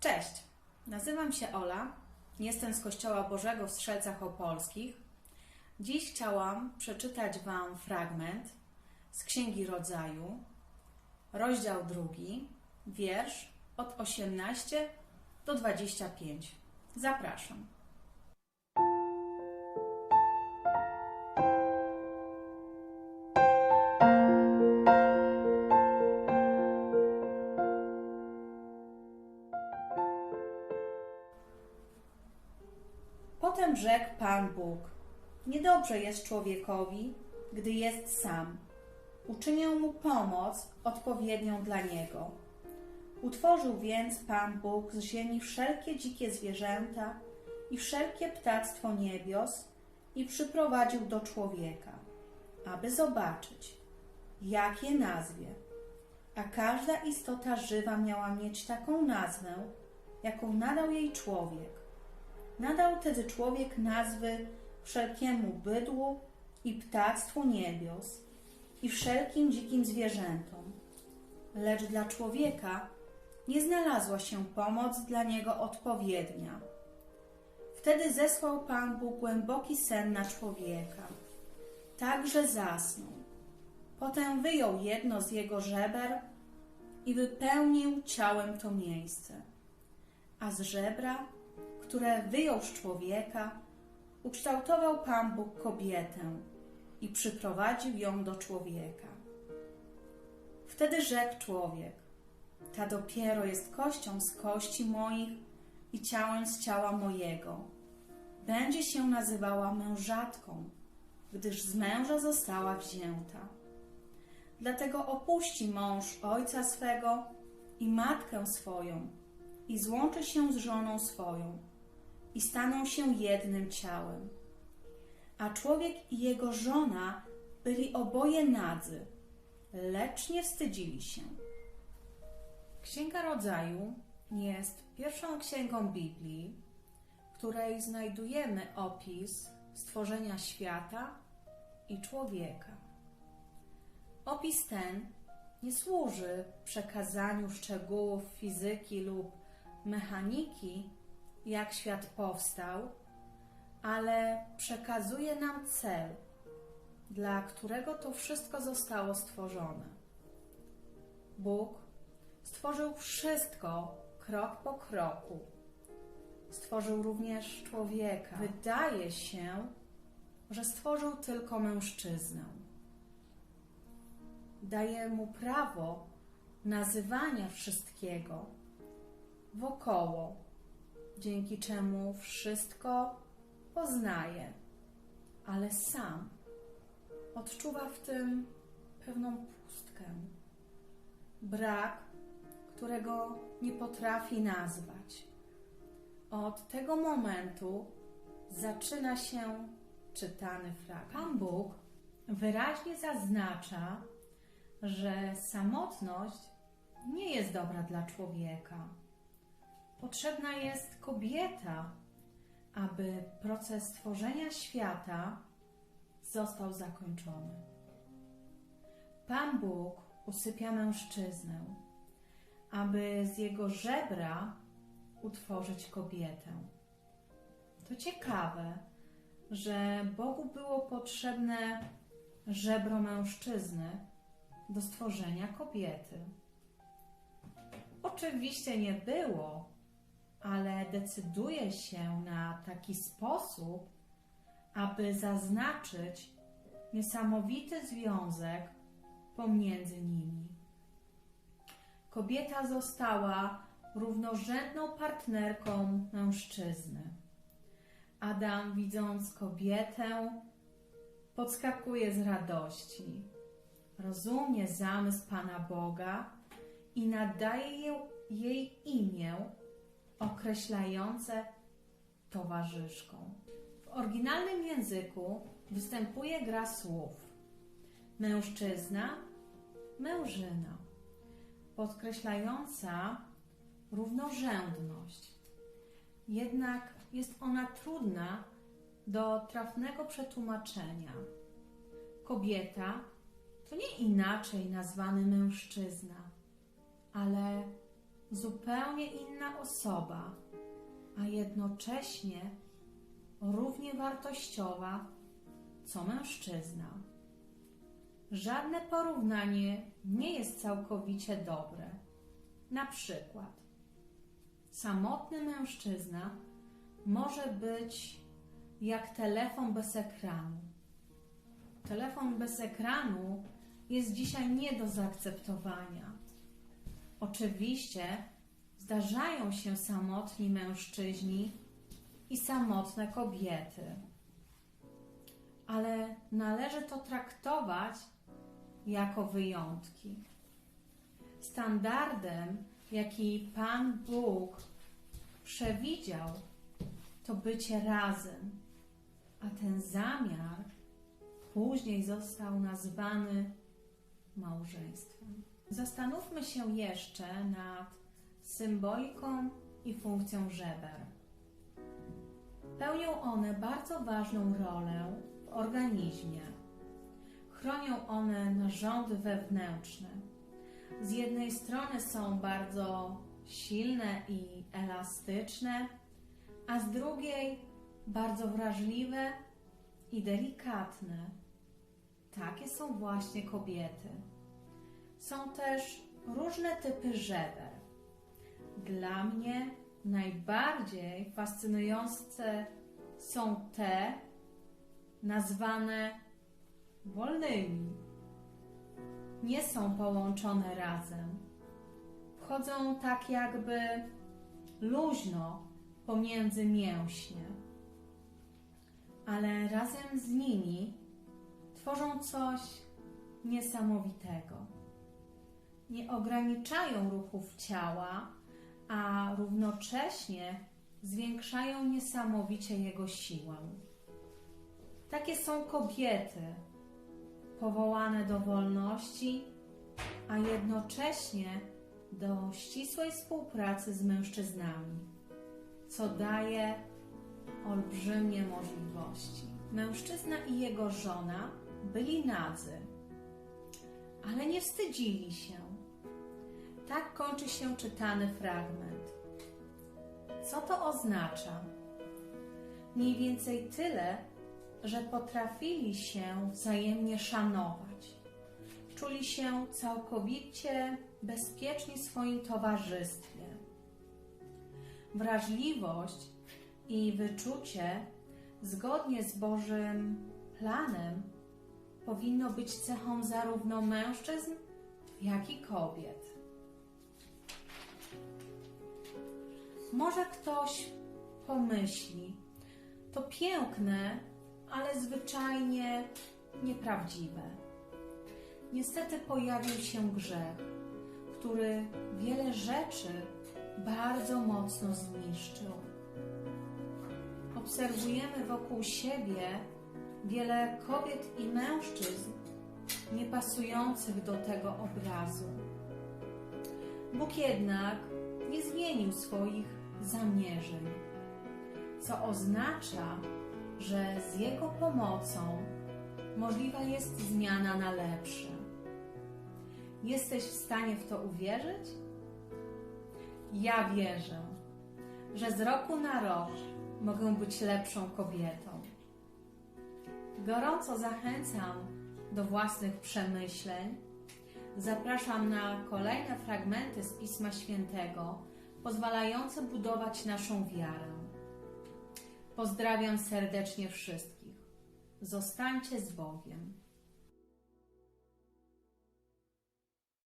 Cześć, nazywam się Ola, jestem z Kościoła Bożego w Strzelcach Opolskich. Dziś chciałam przeczytać Wam fragment z Księgi Rodzaju, rozdział drugi, wiersz od 18 do 25. Zapraszam. Rzekł Pan Bóg: Niedobrze jest człowiekowi, gdy jest sam. Uczynię mu pomoc odpowiednią dla niego. Utworzył więc Pan Bóg z ziemi wszelkie dzikie zwierzęta i wszelkie ptactwo niebios i przyprowadził do człowieka, aby zobaczyć, jak je nazwie. A każda istota żywa miała mieć taką nazwę, jaką nadał jej człowiek. Nadał tedy człowiek nazwy wszelkiemu bydłu i ptactwu niebios i wszelkim dzikim zwierzętom. Lecz dla człowieka nie znalazła się pomoc dla niego odpowiednia. Wtedy zesłał Pan Bóg głęboki sen na człowieka. Także zasnął. Potem wyjął jedno z jego żeber i wypełnił ciałem to miejsce. A z żebra które wyjął z człowieka, ukształtował Pan Bóg kobietę i przyprowadził ją do człowieka. Wtedy rzekł człowiek: Ta dopiero jest kością z kości moich i ciałem z ciała mojego. Będzie się nazywała mężatką, gdyż z męża została wzięta. Dlatego opuści mąż ojca swego i matkę swoją i złączy się z żoną swoją i staną się jednym ciałem. A człowiek i jego żona byli oboje nadzy, lecz nie wstydzili się. Księga Rodzaju jest pierwszą księgą Biblii, w której znajdujemy opis stworzenia świata i człowieka. Opis ten nie służy przekazaniu szczegółów fizyki lub mechaniki, jak świat powstał, ale przekazuje nam cel, dla którego to wszystko zostało stworzone. Bóg stworzył wszystko krok po kroku. Stworzył również człowieka. Wydaje się, że stworzył tylko mężczyznę. Daje mu prawo nazywania wszystkiego wokoło dzięki czemu wszystko poznaje, ale sam odczuwa w tym pewną pustkę, brak, którego nie potrafi nazwać. Od tego momentu zaczyna się czytany fragment. Pan Bóg wyraźnie zaznacza, że samotność nie jest dobra dla człowieka Potrzebna jest kobieta, aby proces tworzenia świata został zakończony. Pan Bóg usypia mężczyznę, aby z jego żebra utworzyć kobietę. To ciekawe, że Bogu było potrzebne żebro mężczyzny do stworzenia kobiety. Oczywiście nie było ale decyduje się na taki sposób, aby zaznaczyć niesamowity związek pomiędzy nimi. Kobieta została równorzędną partnerką mężczyzny. Adam, widząc kobietę, podskakuje z radości. Rozumie zamysł Pana Boga i nadaje jej imię określające towarzyszką. W oryginalnym języku występuje gra słów mężczyzna, mężyna, podkreślająca równorzędność. Jednak jest ona trudna do trafnego przetłumaczenia. Kobieta to nie inaczej nazwany mężczyzna, ale zupełnie inna osoba, a jednocześnie równie wartościowa co mężczyzna. Żadne porównanie nie jest całkowicie dobre. Na przykład, samotny mężczyzna może być jak telefon bez ekranu. Telefon bez ekranu jest dzisiaj nie do zaakceptowania. Oczywiście zdarzają się samotni mężczyźni i samotne kobiety, ale należy to traktować jako wyjątki. Standardem, jaki Pan Bóg przewidział, to bycie razem, a ten zamiar później został nazwany małżeństwem. Zastanówmy się jeszcze nad symboliką i funkcją żeber. Pełnią one bardzo ważną rolę w organizmie. Chronią one narządy wewnętrzne. Z jednej strony są bardzo silne i elastyczne, a z drugiej bardzo wrażliwe i delikatne. Takie są właśnie kobiety. Są też różne typy żeber. Dla mnie najbardziej fascynujące są te nazwane wolnymi. Nie są połączone razem. Wchodzą tak jakby luźno pomiędzy mięśnie, ale razem z nimi tworzą coś niesamowitego. Nie ograniczają ruchów ciała, a równocześnie zwiększają niesamowicie jego siłę. Takie są kobiety, powołane do wolności, a jednocześnie do ścisłej współpracy z mężczyznami, co daje olbrzymie możliwości. Mężczyzna i jego żona byli nadzy, ale nie wstydzili się. Tak kończy się czytany fragment. Co to oznacza? Mniej więcej tyle, że potrafili się wzajemnie szanować. Czuli się całkowicie bezpieczni w swoim towarzystwie. Wrażliwość i wyczucie zgodnie z Bożym planem powinno być cechą zarówno mężczyzn, jak i kobiet. Może ktoś pomyśli, to piękne, ale zwyczajnie nieprawdziwe. Niestety pojawił się grzech, który wiele rzeczy bardzo mocno zniszczył. Obserwujemy wokół siebie wiele kobiet i mężczyzn niepasujących do tego obrazu. Bóg jednak nie zmienił swoich zamierzeń, co oznacza, że z Jego pomocą możliwa jest zmiana na lepsze. Jesteś w stanie w to uwierzyć? Ja wierzę, że z roku na rok mogę być lepszą kobietą. Gorąco zachęcam do własnych przemyśleń. Zapraszam na kolejne fragmenty z Pisma Świętego, pozwalające budować naszą wiarę. Pozdrawiam serdecznie wszystkich. Zostańcie z Bogiem.